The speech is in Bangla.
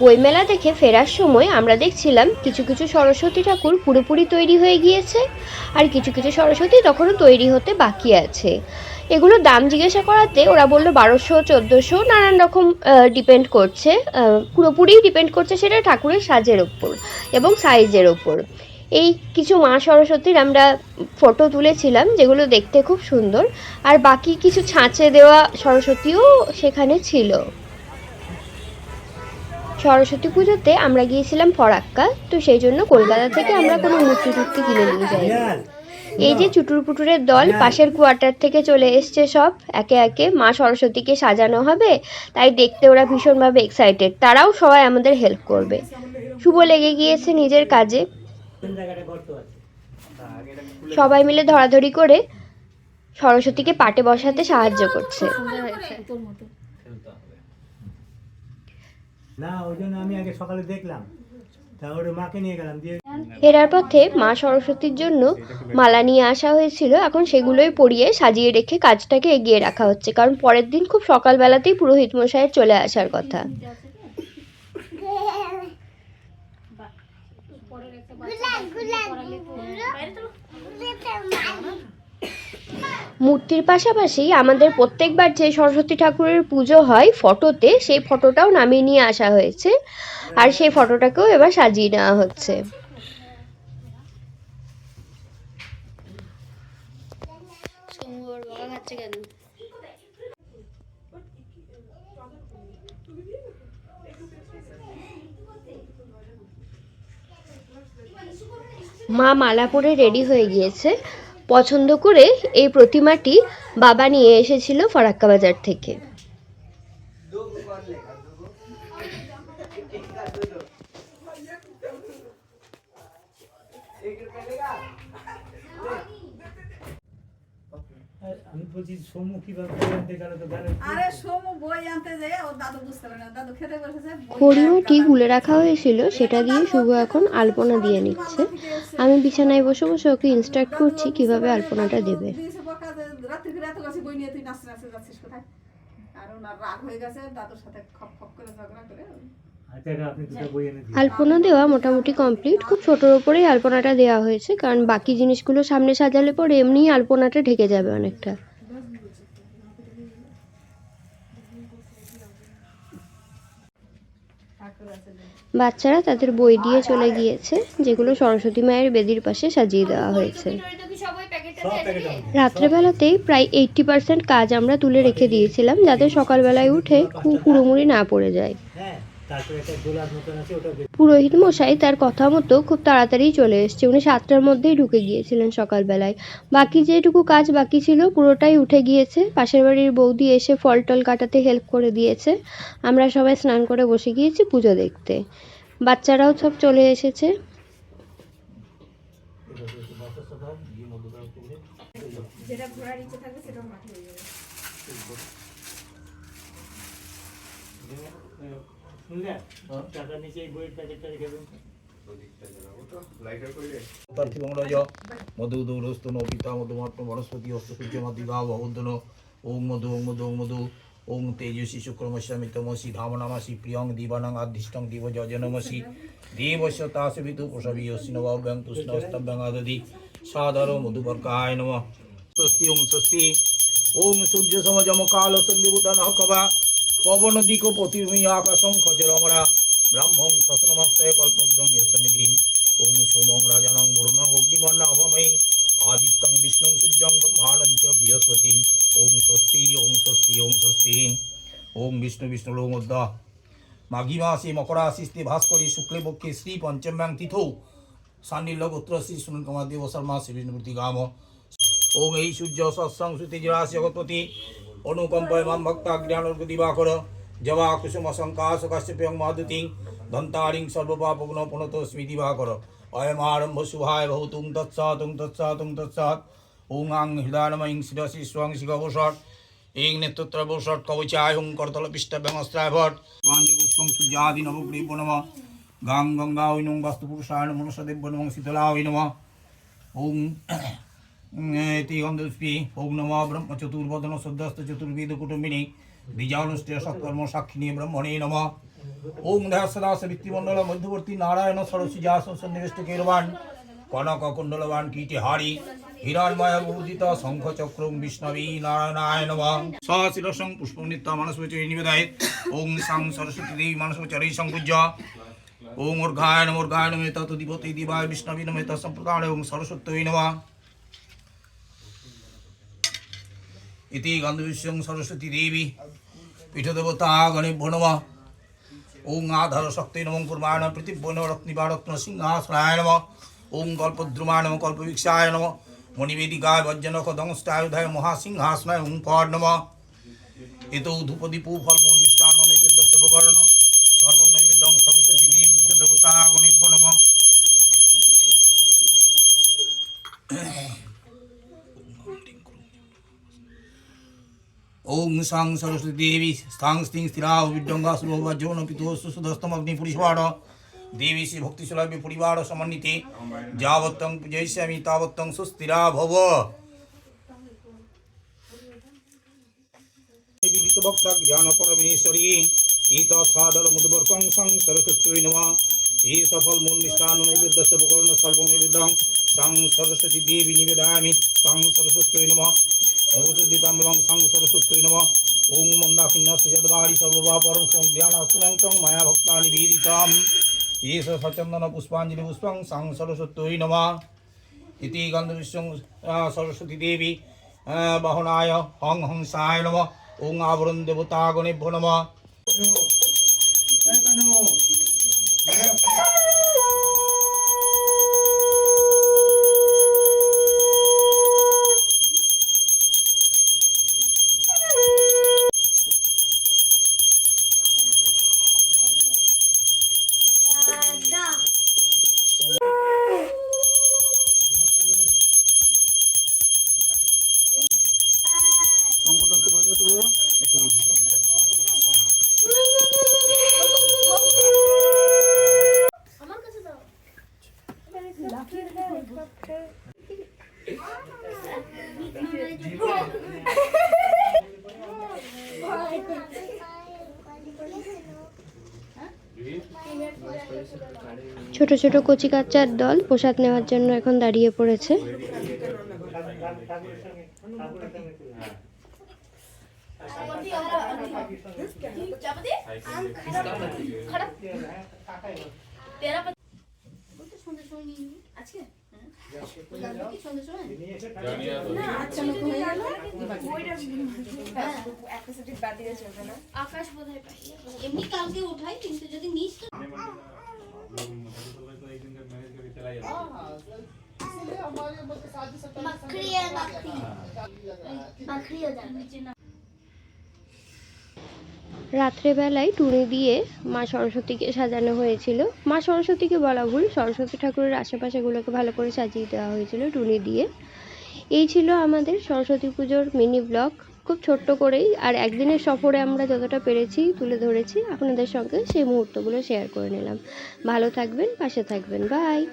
বইমেলা দেখে ফেরার সময় আমরা দেখছিলাম কিছু কিছু সরস্বতী ঠাকুর পুরোপুরি তৈরি হয়ে গিয়েছে আর কিছু কিছু সরস্বতী তখনও তৈরি হতে বাকি আছে। এগুলো দাম জিজ্ঞাসা করাতে ওরা বলল বারোশো, চোদ্দোশো, নানান রকম ডিপেন্ড করছে পুরোপুরি ডিপেন্ড করছে সেটা ঠাকুরের সাজের ওপর এবং সাইজের ওপর। এই কিছু মা সরস্বতীর আমরা ফটো তুলেছিলাম যেগুলো দেখতে খুব সুন্দর আর বাকি কিছু ছাঁচে দেওয়া সরস্বতীও সেখানে ছিল। সরস্বতী পুজোতে আমরা গিয়েছিলাম ফরাক্কা তো সেই জন্য কলকাতা থেকে আমরা কোনো মূর্তি টুর্তি কিনে নিয়ে যাই এই যে চুটুর পুটুরের দল পাশের কোয়ার্টার থেকে চলে এসছে সব একে একে মা সরস্বতীকে সাজানো হবে তাই দেখতে ওরা ভীষণভাবে এক্সাইটেড তারাও সবাই আমাদের হেল্প করবে। শুভ লেগে গিয়েছে নিজের কাজে। সবাই মিলে ধরাধরি করে সরস্বতীকে পাটে বসাতে সাহায্য করছে। না ওই জন্য আমি আগে সকালে দেখলাম তারপরে মাকে নিয়ে গেলাম দিয়ে ফেরার পথে মা সরস্বতীর জন্য মালা নিয়ে আসা হয়েছিল এখন সেগুলোই পরিয়ে সাজিয়ে রেখে কাজটাকে এগিয়ে রাখা হচ্ছে কারণ পরের দিন খুব সকালবেলাতেই পুরোহিত মশাইয়ের চলে আসার কথা মূর্তির পাশাপাশি আমাদের প্রত্যেকবার যে সরস্বতী ঠাকুরের পুজো হয় ফটোতে, সেই ফটোটাও নামিয়ে নিয়ে আসা হয়েছে। আর সেই ফটোটাকেও এবার সাজিয়ে নেওয়া হচ্ছে। মা মালা পরে রেডি হয়ে গিয়েছে। পছন্দ করে এই প্রতিমাটি বাবা নিয়ে এসেছিল ফরাক্কা বাজার থেকে। আমি বলছি সমু কীভাবে আনতে গেল তো গেল আরে সোমু বই আনতে যায় ওর দাদু বুঝতে পারে না। দাদু খেতে বসেছে বই খড়িমটি গুলে। রাখা হয়েছিল সেটা দিয়ে শুভ এখন আলপনা দিয়ে নিচ্ছে। আমি বিছানায় বসে বসে ওকে ইনস্ট্রাক্ট করছি কীভাবে আলপনাটা দেবে। রাত্রি করে এত কাছে বই নিয়ে তুই নাচতে নাচতে যাচ্ছিস কোথায়? আর ওনার রাগ হয়ে গেছে দাদুর সাথে খপ খপ করে ঝগড়া করে। দিন। আলপনা দেওয়া মোটামুটি কমপ্লিট। খুব ছোটোর ওপরেই আলপনাটা দেওয়া হয়েছে কারণ বাকি জিনিসগুলো সামনে সাজালে পরে এমনিই আলপনাটা ঢেকে যাবে অনেকটা। বাচ্চারা তাদের বই দিয়ে চলে গিয়েছে যেগুলো সরস্বতী মায়ের বেদির পাশে সাজিয়ে দেওয়া হয়েছে। রাত্রেবেলাতেই প্রায় এইট্টি পার্সেন্ট কাজ আমরা তুলে রেখে দিয়েছিলাম যাতে সকালবেলায় উঠে খুব হুড়োমুড়ি না পড়ে যায়। পুরোহিত মশাই তার কথা মতো খুব তাড়াতাড়ি চলে এসছে। উনি সাতটার মধ্যেই ঢুকে গিয়েছিলেন সকালবেলায়। বাকি যেটুকু কাজ বাকি ছিল পুরোটাই উঠে গিয়েছে। পাশের বাড়ির বৌদি এসে ফল টল কাটাতে হেল্প করে দিয়েছে। আমরা সবাই স্নান করে বসে গিয়েছি পুজো দেখতে। বাচ্চারাও সব চলে এসেছে। ওং মধু ওং মধু ওং মধু ওং তেজসী শুক্রমস্যামি তমসি ধামনামাসি প্রিয়ং দিবানাং। আদিষ্টং দিব যজনমসি দেবস্য তাসবিতু প্রসবীয়সি নবাভ্যাং তুষ্ণস্তভ্যাং আদদি সাদর মধুবর্কায় নম স্বস্তি ওং স্বস্তি ওং সূর্য সমজম কাল সন্ধিভূতান পবন দিক পতির্মি আকাশং খচরমরা ব্রাহ্মং শশনমস্তয় কল্পদ্রং ইয়সনিধি ওং সোমং রাজানং বরুণং অগ্নিমন্না অভমৈ আদিত্যং বিষ্ণুং সূর্যং ব্রহ্মাণং চ বৃহস্পতিম ওং স্বস্তি ওং স্বস্তি ওং স্বস্তি ওং বিষ্ণু বিষ্ণু লোমদ্দ মাঘী মাসে মকরাশিস্তে ভাস্করী শুক্লে পক্ষে শ্রী পঞ্চম্যাং তিথৌ সান্নিল্য গোত্র শ্রী সুনীল কুমার দেব শর্মা শ্রী বিষ্ণুমূর্তি গাম ওং এই সূর্য সৎসং শ্রুতি জরাশি জগৎপতি অনুকম্পয় মাম ভক্তা জ্ঞানর্গ দিবাকর। জবা কুসুম শঙ্কাশ কাশ্যপ্যং মাদুতিং ধন্তারিং সর্বপাপগুণ পুনত স্মৃতি দিবাকর। অয়মারম্ভ শুভায় ভৌতুং তৎসাতুং তৎসাতুং তৎসাৎ। ওং আং হৃদয়নময়িং শিরসি স্বং শিখবষট এই নেতৃত্ব বষট কবচায় হুং করতল পৃষ্ঠব্যং অস্ত্রায় ভট পাঞ্জিপুষ্পং সূর্যাদি নবগ্রীব নম। গাং গঙ্গা ঐনং বাস্তু পুরুষায় মনুষ্যদেব নম শীতলা ঐ নম। ওং ইতি গন্ধস্পি ওং নম ব্রহ্ম চতুর্বদন সদ্যস্ত চতুর্বেদ কুটুম্বিনী দ্বিজানুষ্ঠেয় সৎকর্ম সাক্ষিণী ব্রহ্মণে নম ওং ধ্যাসদাস বৃত্তিমণ্ডল মধ্যবর্তী নারায়ণ সরস্বতী আসন সন্নিবেষ্ট কেরবান কনক কুণ্ডলবান কীটে হারি হিরণময় বহুদিত শঙ্খ চক্র বিষ্ণবী নারায়ণায় নম সহশিরসং পুষ্পং নিত্য নিবেদায় ওং সাং সরস্বতী দেবী মানসপচারী সংপূজ্য ওং অর্ঘায় নম অর্ঘায় নমে তত দিবতে দিবায় বিষ্ণবী নমে তৎ সম্প্রদায় ওং সরস্বত্যই নমঃ ইতি গন্ধবিশ্বং সরস্বতী দেবী পীঠদেবতা গণেভ্যো নমঃ ওং আধার শক্তি নম কুর্মাণ পৃথিবীন রত্নিবারত্ন সিংহাসনায় নম ওং কল্পদ্রুমায় নম কল্পবৃক্ষায় নম মণিবেদিকায় বজ্রনক দংষ্টায়ুধায় মহাসিংহাসনায় ওং পর নম এত ধূপদীপু ফলমূল মিষ্টান্ন নৈবেদ্য শুভকর্ণ সর্বং নৈবেদ্যং সরস্বতী দেবী পীঠদেবতা গণেভ্যো নমঃ ওং সাং সরস্বতী দেবী স্থাং স্তিং স্থিরা বিডঙ্গা শুভবা যৌন পিতো সুসুধস্তম অগ্নি পরিষ্বার দেবী শ্রী ভক্তি সুলভে পরিবার সমন্বিতে যাবত্তং পূজয়িষ্যামি তাবত্তং সুস্থিরা ভব ভক্ত জ্ঞান পরমেশ্বরী ঈত সাদর মুদবর্কং সং সরস্বতী নম এই সফল দেবী নিবেদামি সরস্বতী নম ওং মন্দাকিন্নস্য যদ্বাড়ি সর্ববা পরম সং ধ্যান সুনং মায়া ভক্তানি বেদিতাম এষ সচন্দন পুষ্পাঞ্জলি পুষ্পং সং সরস্বতী নম ইতি গন্ধবিশ্বং সরস্বতী দেবী বাহনায় হং হংসায় নম ওং আবরণ দেবতা গণেভ্য নম ছোট ছোট কচি কাচ্চার দল প্রসাদ নেওয়ার জন্য এখন দাঁড়িয়ে পড়েছে। আজকে আকাশ পাই এমনি কালকে উঠাই কিন্তু যদি নিস তো নিচে না রাত্রেবেলায় টুনি দিয়ে মা সরস্বতীকে সাজানো হয়েছিল। মা সরস্বতীকে বলা ভুল, সরস্বতী ঠাকুরের আশেপাশেগুলোকে ভালো করে সাজিয়ে দেওয়া হয়েছিল টুনি দিয়ে। এই ছিল আমাদের সরস্বতী পুজোর মিনি ব্লগ। খুব ছোট্ট করেই আর একদিনের সফরে আমরা যতটা পেরেছি তুলে ধরেছি, আপনাদের সঙ্গে সেই মুহূর্তগুলো শেয়ার করে নিলাম। ভালো থাকবেন, পাশে থাকবেন। বাই!